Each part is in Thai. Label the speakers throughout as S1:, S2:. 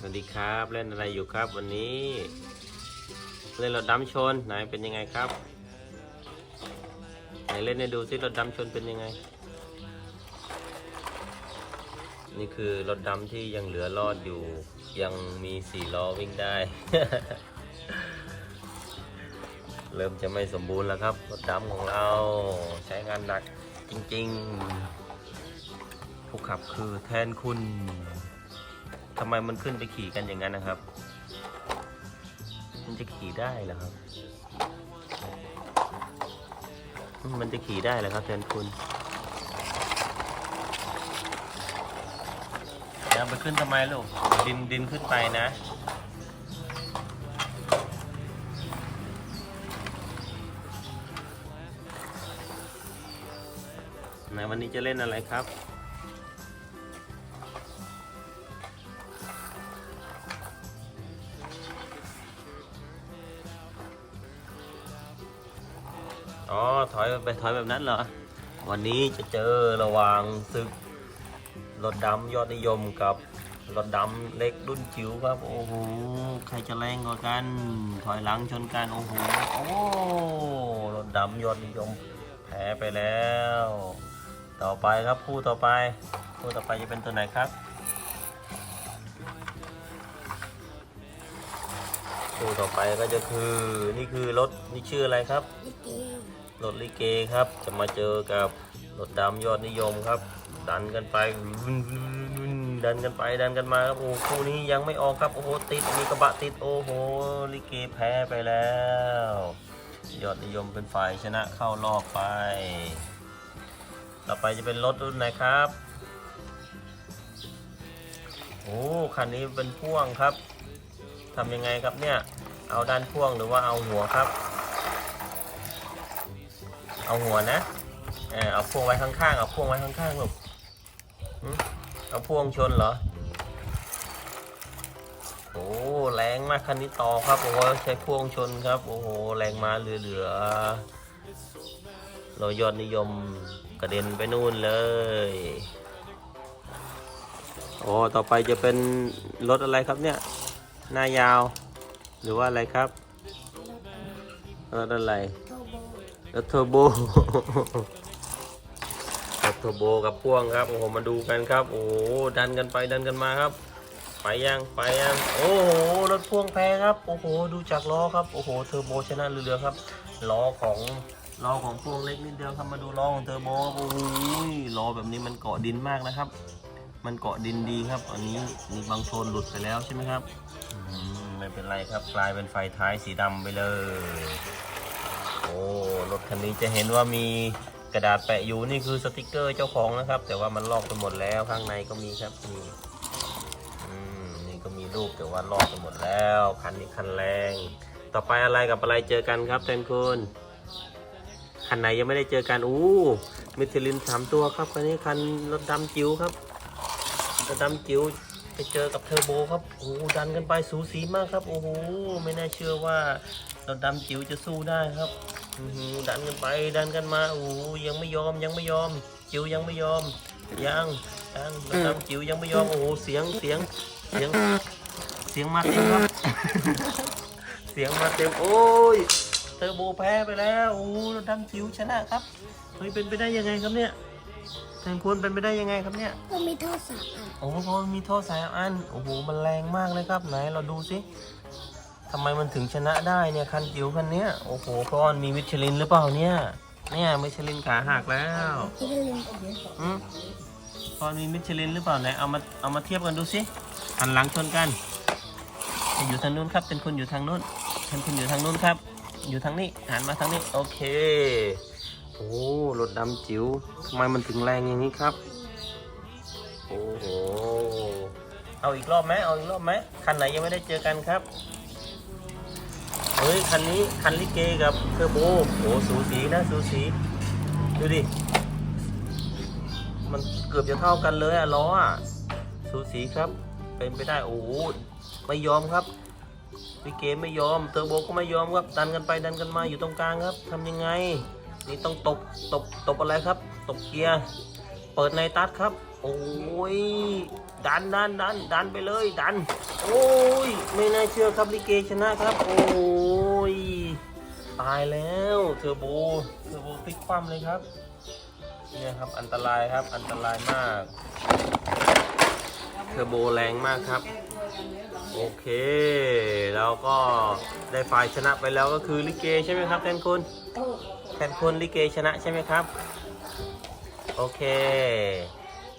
S1: สวัสดีครับเล่นอะไรอยู่ครับวันนี้ เล่นรถดำชนไหนเป็นยังไงครับไหนเล่นให้ดูซิรถดำชนเป็นยังไง นี่คือรถดำที่ยังเหลือรอดอยู่ ยังมีสี่ล้อวิ่งได้ เริ่มจะไม่สมบูรณ์แล้วครับรถดำของเราใช้งานหนักจริงๆผู้ขับคือแทนคุณ ทำไมมันขึ้นไปขี่กันอย่างนั้นนะครับ มันจะขี่ได้เหรอครับ มันจะขี่ได้เหรอครับแทนคุณยังไปขึ้นทำไมลูก ดินดินขึ้นไปนะไหนวันนี้จะเล่นอะไรครับ อ๋อถอยไปถอยแบบนั้นเหรอ วันนี้จะเจอระหว่างศึกรถดำยอดนิยมกับรถดำเล็กรุ่นจิ๋วครับ โอ้โห ใครจะแรงกว่ากัน ถอยหลังชนกัน โอ้โห โอ้รถดำยอดนิยมแพ้ไปแล้ว ต่อไปครับคู่ต่อไป คู่ต่อไปจะเป็นตัวไหนครับคู่ต่อไปก็จะคือนี่คือรถนี่ชื่ออะไรครับ รถลิเกครับ จะมาเจอกับรถดำยอดนิยมครับ ดันกันไปดันกันไปดันกันมาครับโอ้คู่นี้ยังไม่ออกครับโอ้โหติดมีกระบะติดโอ้โหลิเกแพ้ไปแล้ว ยอดนิยมเป็นฝ่ายชนะเข้ารอบไป ต่อไปจะเป็นรถรุ่นไหนครับโอ้คันนี้เป็นพ่วงครับทำยังไงครับเนี่ยเอาด้านพ่วงหรือว่าเอาหัวครับ เอาหัวนะเออเอาพวงไว้ข้างๆ เอาพวงไว้ข้างๆลูกเอาพวงชนเหรอ โอ้แรงมากคันนี้ต่อครับโอ้โหใช้พวงชนครับ โอ้โหแรงมาเหลือๆ เรายอดนิยมกระเด็นไปนู่นเลยโอ้ต่อไปจะเป็นรถอะไรครับเนี่ย หน้ายาว หรือว่าอะไรครับรถอะไร รถเทอร์โบรถเทอร์โบกับพ่วงครับ โอ้โห มาดูกันครับ โอ้โห ดันกันไปดันกันมาครับ ไปยังไปยัง โอ้โห รถพ่วงแพ้ครับ โอ้โห ดูจากล้อครับ โอ้โห เทอร์โบชนะเรือๆครับ ล้อของล้อของพ่วงเล็กนิดเดียวครับ มาดูล้อของเทอร์โบครับโอ้โหล้อแบบนี้มันเกาะดินมากนะครับ มันเกาะดินดีครับ อันนี้มีบางโซนหลุดไปแล้วใช่ไหมครับ ไม่เป็นไรครับ กลายเป็นไฟท้ายสีดำไปเลย โอ้รถคันนี้จะเห็นว่ามีกระดาษแปะอยู่นี่คือสติกเกอร์เจ้าของนะครับ แต่ว่ามันลอกไปหมดแล้วข้างในก็มีครับนี่นี่ก็มีรูปแต่ว่าลอกไปหมดแล้วคันนี้คันแรง ต่อไปอะไรกับอะไรเจอกันครับแทนคุณคันไหนยังไม่ได้เจอกันอู้มิทลินสามตัวครับคันนี้คันรถดำจิ๋วครับรถดำจิ๋วไปเจอกับเทอร์โบครับโอ้ดันกันไปสูสีมากครับโอ้โหไม่น่าเชื่อว่ารถดำจิ๋วจะสู้ได้ครับ ดันกันไปดันกันมาโอ้โหยังไม่ยอมยังไม่ยอม จิ๋วยังไม่ยอม ยังยังรถดำจิ๋วยังไม่ยอมโอ้โหเสียงเสียงเสียง เสียงมาเต็มครับเสียงมาเต็มโอ้ยเทอร์โบแพ้ไปแล้วโอ้โหรถดำจิ๋วชนะครับเฮ้ยเป็นไปได้ยังไงครับเนี่ยแทนควรเป็นไปได้ยังไงครับเนี่ย
S2: ก็มีโทรศัพท์อะ
S1: โอ้โหเพราะมันมีท่อสายอันโอ้โหมันแรงมากเลยครับไหนเราดูสิ ทำไมมันถึงชนะได้เนี่ยคันจิ๋วคันเนี้ยโอ้โหเพราะมันมีมิชลินหรือเปล่าเนี่ย เนี่ยมิชลินขาหักแล้ว
S2: ที่ได้ลืม
S1: อืมพอมีมิชลินหรือเปล่าไหนเอามาเอามาเทียบกันดูสิหันหลังชนกันอยู่ทางนู้นครับ เป็นคุณอยู่ทางนู้นเป็นคุณอยู่ทางนู้นครับ อยู่ทางนี้หันมาทางนี้โอเคโอ้รถดำจิ๋วทำไมมันถึงแรงอย่างนี้ครับโอ้โหเอาอีกรอบไหมเอาอีกรอบไหมคันไหนยังไม่ได้เจอกันครับ เฮ้ยคันนี้คันลิเกกับเทอร์โบโอ้สูสีนะสูสี ดูดิ มันเกือบจะเท่ากันเลยอะล้ออะสูสีครับ เป็นไปได้โอ้ไม่ยอมครับลิเกไม่ยอม เทอร์โบก็ไม่ยอมครับ ดันกันไปดันกันมาอยู่ตรงกลางครับทำยังไง นี่ต้องตบตบตบอะไรครับ ตบเกียร์ เปิดในตัดครับ โอ้ย ดันดันดันดันไปเลยดัน โอ้ย ไม่น่าเชื่อครับลิเกชนะครับ โอ้ย ตายแล้วเทอร์โบเทอร์โบพลิกคว่ำเลยครับเนี่ยครับอันตรายครับอันตรายมากเทอร์โบแรงมากครับ โอเค เราก็ได้ฝ่ายชนะไปแล้วก็คือลิเกใช่ไหมครับแทนคุณแทนคุณลิเกชนะใช่ไหมครับ โอเค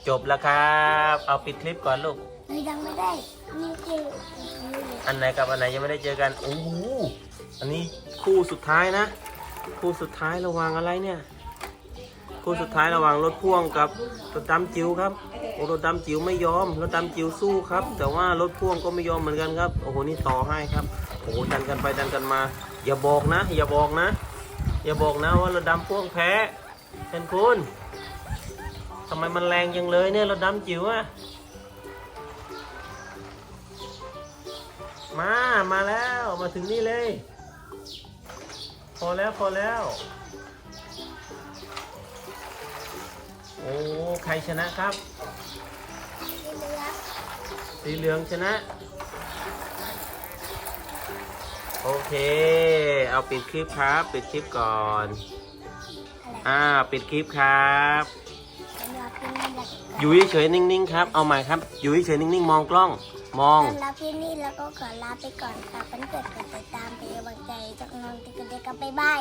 S1: จบแล้วครับ เอาปิดคลิปก่อนลูก
S2: ไม่ยังไม่ได้นี่คือ
S1: อันไหนกับอันไหนยังไม่ได้เจอกันโอ้โหอันนี้คู่สุดท้ายนะ คู่สุดท้ายระหว่างอะไรเนี่ย คู่สุดท้ายระหว่างรถพ่วงกับรถดำจิ๋วครับโอ้รถดำจิ๋วไม่ยอมรถดำจิ๋วสู้ครับ แต่ว่ารถพ่วงก็ไม่ยอมเหมือนกันครับโอ้โหนี่ต่อให้ครับโอ้โหดันกันไปดันกันมา อย่าบอกนะ อย่าบอกนะ อย่าบอกนะว่ารถดำพ่วงแพ้เป็นคุณ ทำไมมันแรงจังเลยเนี่ยรถดำจิ๋วอะมา มาแล้ว มาถึงนี่เลย พอแล้วพอแล้ว โอ้ ใครชนะครับ สีเหลืองชนะ โอเค เอาปิดคลิปครับ ปิดคลิปก่อน อ่า ปิดคลิปครับ อยู่เฉยๆนิ่งๆครับ เอาใหม่ครับ อยู่เฉยๆนิ่งๆ มองกล้อง มอง
S2: สำหรับที่นี่แล้วก็ขอลาไปก่อนค่ะเพื่อนเกดติดตามไปนกำลังใจจากน้องติ๊กเด็กกับบ๊ายบาย